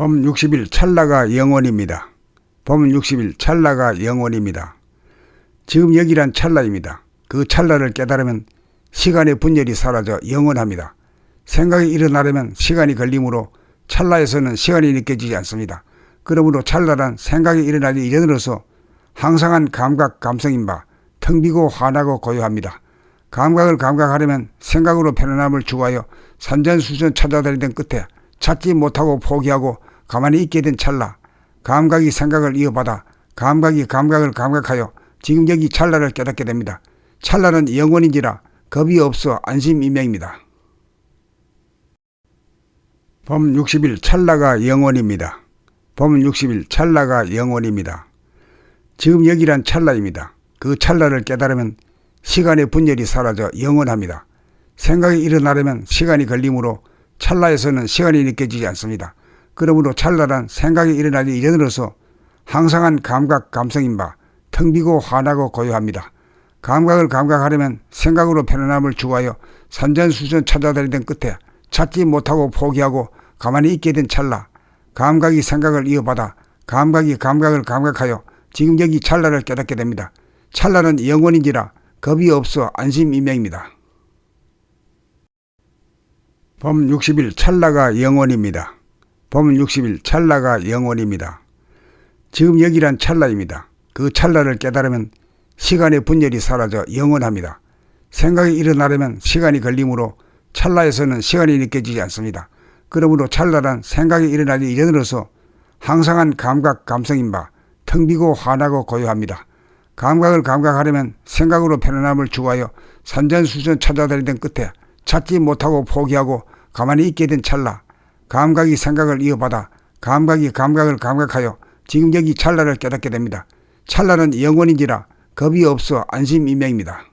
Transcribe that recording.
봄 60일 찰나가 영원입니다. 봄 60일 찰나가 영원입니다. 지금 여기란 찰나입니다. 그 찰나를 깨달으면 시간의 분열이 사라져 영원합니다. 생각이 일어나려면 시간이 걸리므로 찰나에서는 시간이 느껴지지 않습니다. 그러므로 찰나란 생각이 일어나기 이전으로서 항상한 감각 감성인 바 텅 비고 환하고 고요합니다. 감각을 감각하려면 생각으로 편안함을 주하여 산전수전 찾아다니던 끝에 찾지 못하고 포기하고 가만히 있게 된 찰나 감각이 생각을 이어받아 감각이 감각을 감각하여 지금 여기 찰나를 깨닫게 됩니다. 찰나는 영원인지라 겁이 없어 안심인명입니다. 봄 60일 찰나가 영원입니다. 봄 60일 찰나가 영원입니다. 지금 여기란 찰나입니다. 그 찰나를 깨달으면 시간의 분열이 사라져 영원합니다. 생각이 일어나려면 시간이 걸리므로 찰나에서는 시간이 느껴지지 않습니다. 그러므로 찰나란 생각이 일어나기 이전으로서 항상한 감각 감성인 바 텅 비고 환하고 고요합니다. 감각을 감각하려면 생각으로 편안함을 주하여 산전수전 찾아다니던 끝에 찾지 못하고 포기하고 가만히 있게 된 찰나 감각이 생각을 이어받아 감각이 감각을 감각하여 지금 여기 찰나를 깨닫게 됩니다. 찰나는 영원인지라 겁이 없어 안심인명입니다. 봄 60일 찰나가 영원입니다. 봄 60일 찰나가 영원입니다. 지금 여기란 찰나입니다. 그 찰나를 깨달으면 시간의 분열이 사라져 영원합니다. 생각이 일어나려면 시간이 걸리므로 찰나에서는 시간이 느껴지지 않습니다. 그러므로 찰나란 생각이 일어나기 이전으로서 항상한 감각 감성인 바 텅 비고 환하고 고요합니다. 감각을 감각하려면 생각으로 편안함을 주하여 산전수전 찾아다니던 끝에 찾지 못하고 포기하고 가만히 있게 된 찰나 감각이 생각을 이어받아 감각이 감각을 감각하여 지금 여기 찰나를 깨닫게 됩니다. 찰나는 영원인지라 겁이 없어 안심인명입니다.